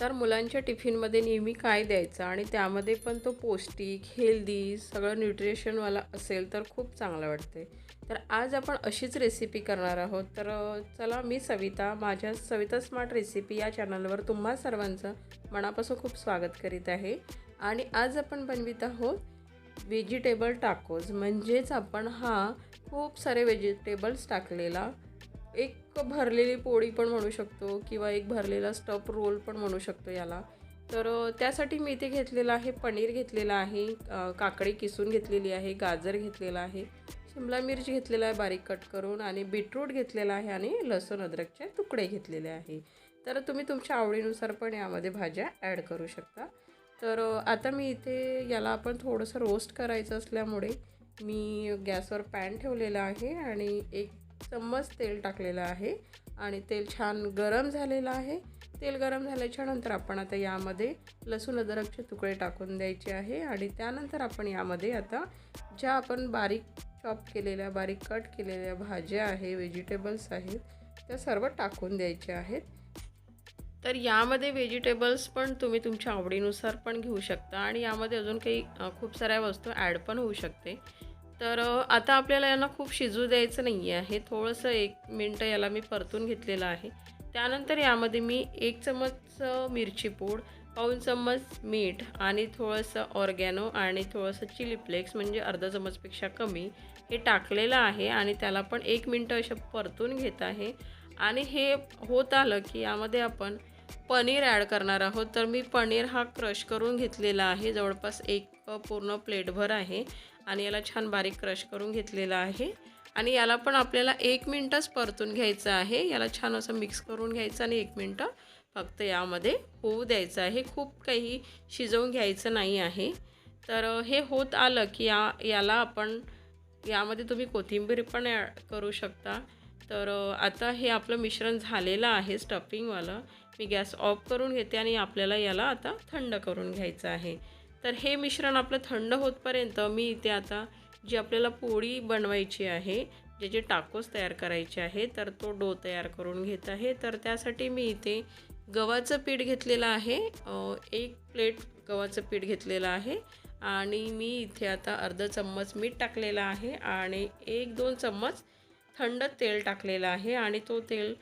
तर मुलांच्या टिफिनमध्ये नेहमी काय द्यायचं? आणि त्यामध्ये पण तो पौष्टिक हेल्दी सगळं न्यूट्रिशनवाला असेल तर खूप चांगलं वाटते तर आज आपण अशीच रेसिपी करणार आहोत. तर चला मी सविता माझ्या सविता स्मार्ट रेसिपी या चॅनलवर तुम्हा सर्वांचं मनापासून खूप स्वागत करीत आहे. आणि आज आपण बनवित आहोत व्हेजिटेबल टाकोज. म्हणजेच आपण हा खूप सारे व्हेजिटेबल्स टाकलेला एक भरलेली पोळी पण म्हणू शकतो किंवा एक भरलेला स्टफ रोल पण म्हणू शकतो याला. तर त्यासाठी मी इथे घेतलेलं आहे पनीर घेतलेलं आहे काकडी किसून घेतलेली आहे गाजर घेतलेला आहे शिमला मिर्च घेतलेला आहे बारीक कट करून आणि बीटरूट घेतलेला आहे आणि लसूण अद्रकचे तुकडे घेतलेले आहे. तर तुम्ही तुमच्या आवडीनुसार पण यामध्ये भाज्या ॲड करू शकता. तर आता मी इथे याला आपण थोडंसं रोस्ट करायचं असल्यामुळे मी गॅसवर पॅन ठेवलेला आहे आणि एक चम्मच तेल टाकलेलं आहे आणि तेल छान गरम झालेलं आहे. तेल गरम झाल्याच्यानंतर आपण आता यामध्ये लसूण अदरकचे तुकडे टाकून द्यायचे आहे आणि त्यानंतर आपण यामध्ये आता ज्या आपण बारीक चॉप केलेल्या बारीक कट केलेल्या भाज्या आहे व्हेजिटेबल्स आहेत त्या सर्व टाकून द्यायच्या आहेत. तर यामध्ये व्हेजिटेबल्स पण तुम्ही तुमच्या आवडीनुसार पण घेऊ शकता आणि यामध्ये अजून काही खूप साऱ्या वस्तू ॲड पण होऊ शकते. तर आता आपल्याला यांना खूप शिजू द्यायचं नाही आहे थोडंसं एक मिनटं याला मी परतून घेतलेलं आहे. त्यानंतर यामध्ये मी एक चम्मच मिरची पूड पाऊन चम्मच मीठ आणि थोडंसं ऑर्गॅनो आणि थोडंसं चिली फ्लेक्स म्हणजे अर्धा चम्मचपेक्षा कमी हे टाकलेलं आहे आणि त्याला पण एक मिनटं असं परतून घेत आहे. आणि हे होत आलं की यामध्ये आपण पनीर ॲड करणार आहोत. तर मी पनीर हा क्रश करून घेतलेला आहे. जवळपास एक पूर्ण प्लेटभर आहे. आणि याला छान बारीक क्रश करून घेतलेला आहे. आणि याला पण आपल्याला एक मिनटंच परतून घ्यायचं आहे. याला छान असं मिक्स करून घ्यायचं आणि एक मिनटं फक्त यामध्ये होऊ द्यायचं आहे. खूप काही शिजवून घ्यायचं नाही आहे. तर हे होत आलं की या याला आपण यामध्ये तुम्ही कोथिंबीर पण ॲड करू शकता. तर आता हे आपलं मिश्रण झालेलं आहे स्टफिंगवालं. मी गॅस ऑफ करून घेते आणि आपल्याला याला आता थंड करून घ्यायचं आहे. तर हे मिश्रण आपलं थंड होतपर्यंत मी इथे आता जी आपल्याला पोळी बनवायची आहे जे जे टाकोस तयार करायचे आहे तर तो डो तयार करून घेत आहे. तर त्यासाठी मी इथे गव्हाचं पीठ घेतलेलं आहे. एक प्लेट गव्हाचं पीठ घेतलेलं आहे. आणि मी इथे आता अर्धा चम्मच मीठ टाकलेलं आहे आणि एक दोन चम्मच थंड तेल टाकलेलं आहे. आणि तो तेल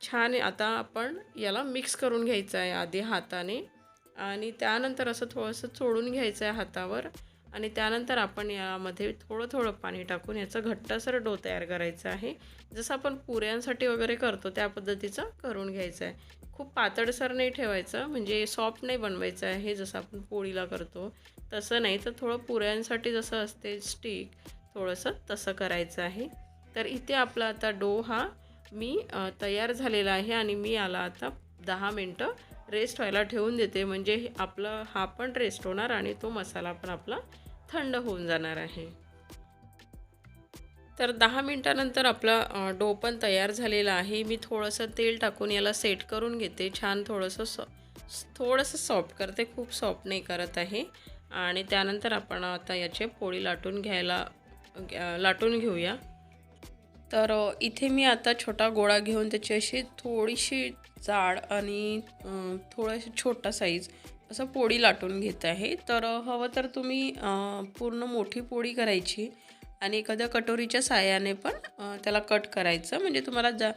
छान आता आपण याला मिक्स करून घ्यायचं आहे आधी हाताने. आणि त्यानंतर असं थोडंसं चोळून घ्यायचं आहे हातावर आणि त्यानंतर आपण यामध्ये थोडं थोडं पाणी टाकून याचा घट्टासर डो तयार करायचा आहे. जसं आपण पुऱ्यांसाठी वगैरे करतो त्या पद्धतीचं करून घ्यायचं आहे खूप पातळसर नाही ठेवायचं म्हणजे सॉफ्ट नाही बनवायचं आहे हे जसं आपण पोळीला करतो. तसं नाही तर थोडं पुऱ्यांसाठी जसं असते स्टिक थोडंसं तसं करायचं आहे. तर इथे आपला आता डो हा मी तयार झालेला आहे आणि मी याला आता दहा मिनटं रेस्ट व्हायला ठेवून देते. म्हणजे हे आपलं हा पण रेस्ट होणार आणि तो मसाला पण आपला थंड होऊन जाणार आहे. तर दहा मिनटानंतर आपला डो पण तयार झालेला आहे. मी थोडंसं तेल टाकून याला सेट करून घेते. छान थोडंसं सॉ थोडंसं सॉफ्ट करते. खूप सॉफ्ट नाही करत आहे. आणि त्यानंतर आपण आता याचे पोळी लाटून घ्यायला लाटून घेऊया. तर इथे मी आता छोटा गोळा घेऊन त्याची अशी थोडीशी जाड आणि थोडंसं छोटा साईज असं पोळी लाटून घेत आहे. तर हवं तर तुम्ही पूर्ण मोठी पोळी करायची आणि एखाद्या कटोरीच्या साह्याने पण त्याला कट करायचं. म्हणजे तुम्हाला जा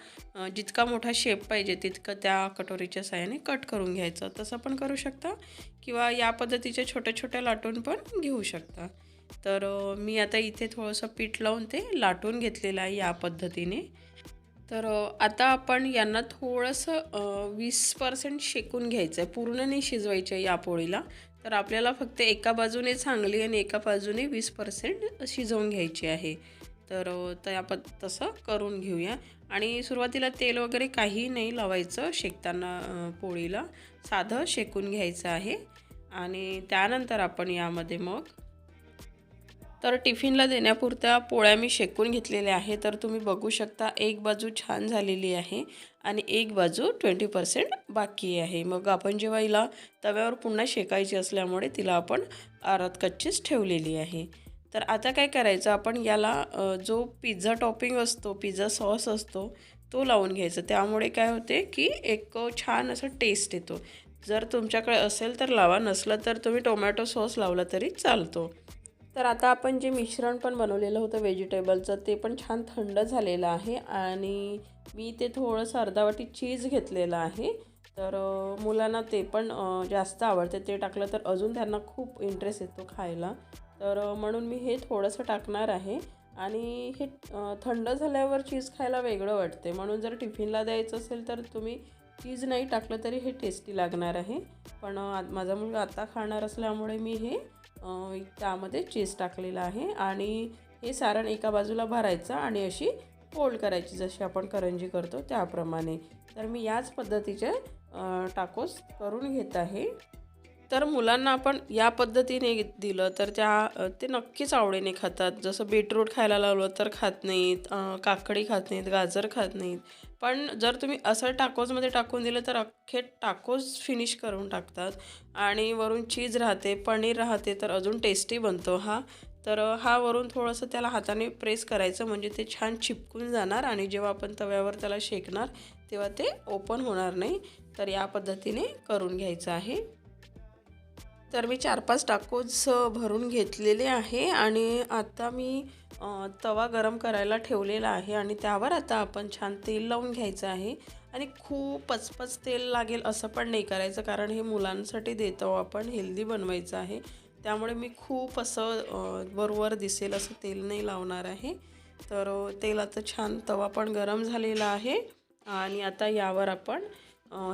जितका मोठा शेप पाहिजे तितकं त्या कटोरीच्या साह्याने कट करून घ्यायचं. तसं पण करू शकता किंवा या पद्धतीच्या छोट्या छोट्या लाटून पण घेऊ शकता. तर मी आता इथे थोडंसं पीठ लावून ते लाटून घेतलेलं आहे या पद्धतीने. तर आता आपण यांना थोडंसं वीस पर्सेंट शेकून घ्यायचं आहे पूर्ण नाही शिजवायचं आहे या पोळीला. तर आपल्याला फक्त एका बाजूने चांगली आणि एका बाजूने वीस पर्सेंट शिजवून घ्यायची आहे. तर आपण तसं करून घेऊया. आणि सुरुवातीला तेल वगैरे काही नाही लावायचं शेकताना पोळीला. साधं शेकून घ्यायचं आहे. आणि त्यानंतर आपण यामध्ये मग तर टिफिनला देण्यापुरत्या पोळ्या मी शेकून घेतलेल्या आहे तर तुम्ही बघू शकता एक बाजू छान झालेली आहे आणि एक बाजू ट्वेंटी पर्सेंट बाकी आहे. मग आपण जेव्हा हिला तव्यावर पुन्हा शेकायची असल्यामुळे तिला आपण आरात कच्चीच ठेवलेली आहे. तर आता काय करायचं आपण याला जो पिझ्झा टॉपिंग असतो पिझ्झा सॉस असतो तो लावून घ्यायचा. त्यामुळे काय होते की एक छान असं टेस्ट येतो. जर तुमच्याकडे असेल तर लावा नसलं तर तुम्ही टोमॅटो सॉस लावला तरी चालतो. तर आता आपण जे मिश्रण पण बनवलेलं होतं व्हेजिटेबलचं ते पण छान थंड झालेलं आहे आणि मी ते थोडंसं अर्धावटी चीज घेतलेलं आहे. तर मुलांना ते पण जास्त आवडते. ते टाकलं तर अजून त्यांना खूप इंटरेस्ट येतो खायला. तर म्हणून मी हे थोडंसं टाकणार आहे आणि हे थंड झाल्यावर चीज खायला वेगळं वाटते. म्हणून जर टिफिनला द्यायचं असेल तर तुम्ही चीज नाही टाकलं तरी हे टेस्टी लागणार आहे. पण माझा मुलगा आता खाणार असल्यामुळे मी हे त्यामध्ये चीज टाकलेलं आहे आणि हे सारण एका बाजूला भरायचं आणि अशी फोल्ड करायची जशी आपण करंजी करतो त्याप्रमाणे. तर मी याच पद्धतीचे टाकोस करून घेत आहे. तर मुलांना आपण या पद्धतीने दिलं तर त्या ते नक्कीच आवडीने खातात. जसं बीटरूट खायला लावलं तर खात नाहीत काकडी खात नाहीत गाजर खात नाहीत. पण जर तुम्ही असं टाकोजमध्ये टाकून दिलं तर अख्खे टाकोज फिनिश करून टाकतात. आणि वरून चीज राहते पनीर राहते तर अजून टेस्टी बनतो हा. तर हा वरून थोडंसं त्याला हाताने प्रेस करायचं म्हणजे ते छान चिपकून जाणार आणि जेव्हा आपण तव्यावर त्याला शेकणार तेव्हा ते ओपन होणार नाही. तर या पद्धतीने करून घ्यायचं आहे. तर मी चार पाच टाकोज भरून घेतलेले आहे आणि आता मी तवा गरम करायला ठेवलेला आहे आणि त्यावर आता आपण छान तेल लावून घ्यायचं आहे. आणि खूप पचपच तेल लागेल असं पण नाही करायचं कारण हे मुलांसाठी देतो आपण हेल्दी बनवायचं आहे. त्यामुळे मी खूप असं बरोबर दिसेल असं तेल नाही लावणार आहे. तर तेल आता छान तवा पण गरम झालेला आहे आणि आता यावर आपण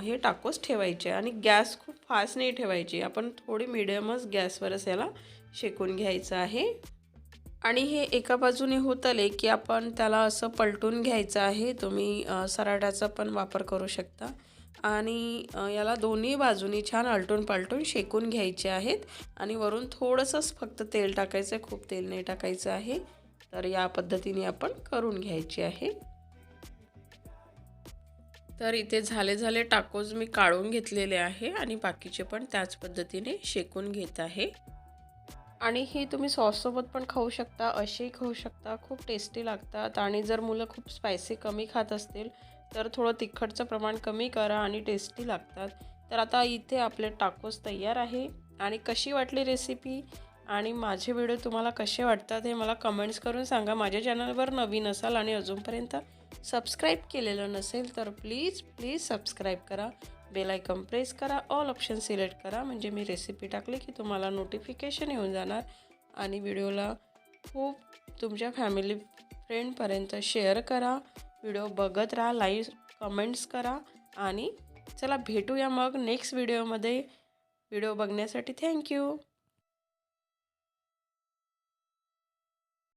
हे टाकोस ठेवायचे आणि गॅस खूप फास्ट नाही ठेवायची. आपण थोडी मिडियमच गॅसवरच याला शेकून घ्यायचं आहे. आणि हे एका बाजूने होत आले की आपण त्याला असं पलटून घ्यायचं आहे. तुम्ही सराटाचा पण वापर करू शकता. आणि याला दोन्ही बाजूनी छान आलटून पालटून शेकून घ्यायचे आहेत. आणि वरून थोडंसंच फक्त तेल टाकायचं आहे. खूप तेल नाही टाकायचं आहे. तर या पद्धतीने आपण करून घ्यायचे आहे. तर इथे झाले झाले टाकोज मी काढून घेतलेले आहे आणि बाकीचे पण त्याच पद्धतीने शेकून घेत आहे. आणि हे तुम्ही सॉससोबत पण खाऊ शकता असेही खाऊ शकता खूप टेस्टी लागतात. आणि जर मुलं खूप स्पायसी कमी खात असतील तर थोडं तिखटचं प्रमाण कमी करा आणि टेस्टी लागतात. तर आता इथे आपले टाकोस तयार आहे. आणि कशी वाटली रेसिपी आणि माझे व्हिडिओ तुम्हाला कसे वाटतात हे मला कमेंट्स करून सांगा. माझ्या चॅनलवर नवीन असाल आणि अजूनपर्यंत सबस्क्राईब केलेलं नसेल तर प्लीज प्लीज सबस्क्राईब करा. बेल आयकॉन प्रेस करा. ऑल ऑप्शन सिलेक्ट करा. म्हणजे मी रेसिपी टाकली की तुम्हाला नोटिफिकेशन येऊन जाणार. आणि व्हिडिओला खूप तुमच्या फॅमिली फ्रेंडपर्यंत शेअर करा. व्हिडिओ बघत राहा. लाईव्ह कमेंट्स करा. आणि चला भेटूया मग नेक्स्ट व्हिडिओमध्ये व्हिडिओ बघण्यासाठी थँक्यू